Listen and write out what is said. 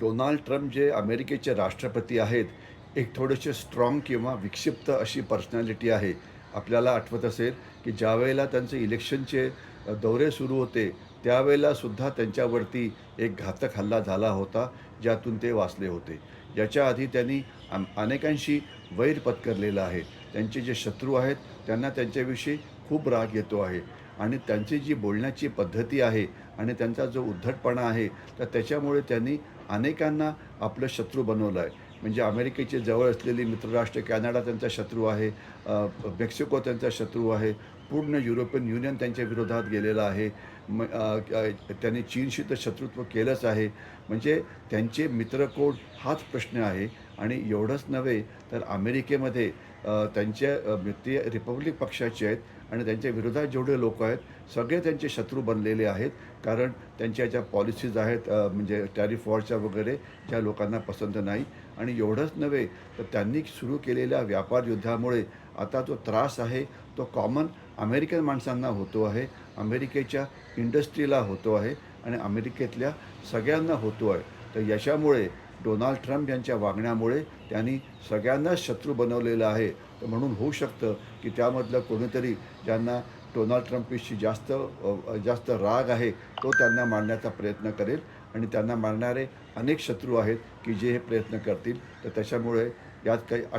Donald Trump जे अमेरिकेचे राष्ट्रपती आहेत एक थोडेसे स्ट्रॉंग किंवा विक्षिप्त अशी पर्सनॅलिटी आहे. आपल्याला आठवत असेल की ज्यावेळेला त्यांचे इलेक्शनचे दौरे सुरू होते त्यावेळेलासुद्धा त्यांच्यावरती एक घातक हल्ला झाला होता ज्यातून ते वाचले होते. याच्या आधी त्यांनी अनेकांशी वैर पत्करलेलं आहे. त्यांचे जे शत्रू आहेत त्यांना त्यांच्याविषयी खूप राग येतो आहे. आणि त्यांची जी बोलण्याची पद्धती आहे आणि त्यांचा जो उद्धटपणा आहे तर त्याच्यामुळे त्यांनी अनेकांना आपलं शत्रू बनवलं आहे. म्हणजे अमेरिकेचे जवळ असलेली मित्रराष्ट्र कॅनडा त्यांचा शत्रू आहे मेक्सिको त्यांचा शत्रू आहे पूर्ण युरोपियन युनियन त्यांच्या विरोधात गेलेलं आहे. म त्यांनी चीनशी तर शत्रुत्व केलंच आहे. म्हणजे त्यांचे मित्रकोण हाच प्रश्न आहे. आणि एवढंच नव्हे तर अमेरिकेमध्ये त्यांच्या वित्तीय ते रिपब्लिक पक्षाचे आहेत आणि त्यांच्या विरोधात जेवढे लोक आहेत सगळे त्यांचे शत्रू बनलेले आहेत. कारण त्यांच्या ज्या पॉलिसीज आहेत म्हणजे टॅरिफ वॉरच्या वगैरे ज्या लोकांना पसंत नाही. आणि एवढंच नव्हे तर त्यांनी सुरू केलेल्या व्यापार युद्धामुळे आता जो त्रास आहे तो कॉमन अमेरिकन माणसांना होतो आहे. अमेरिकेच्या इंडस्ट्रीला होतो आहे आणि अमेरिकेतल्या सगळ्यांना होतो आहे. तर याच्यामुळे डोनाल्ड ट्रम्प यांच्या वागण्यामुळे त्यांनी सगळ्यांनाच शत्रू बनवलेलं आहे. तर म्हणून होऊ शकतं की त्यामधलं कोणीतरी ज्यांना डोनाल्ड ट्रम्पविषयी जास्त जास्त राग आहे तो त्यांना मारण्याचा प्रयत्न करेल. आणि त्यांना मारणारे अनेक शत्रू आहेत की जे हे प्रयत्न करतील. तर त्याच्यामुळे यात काही अश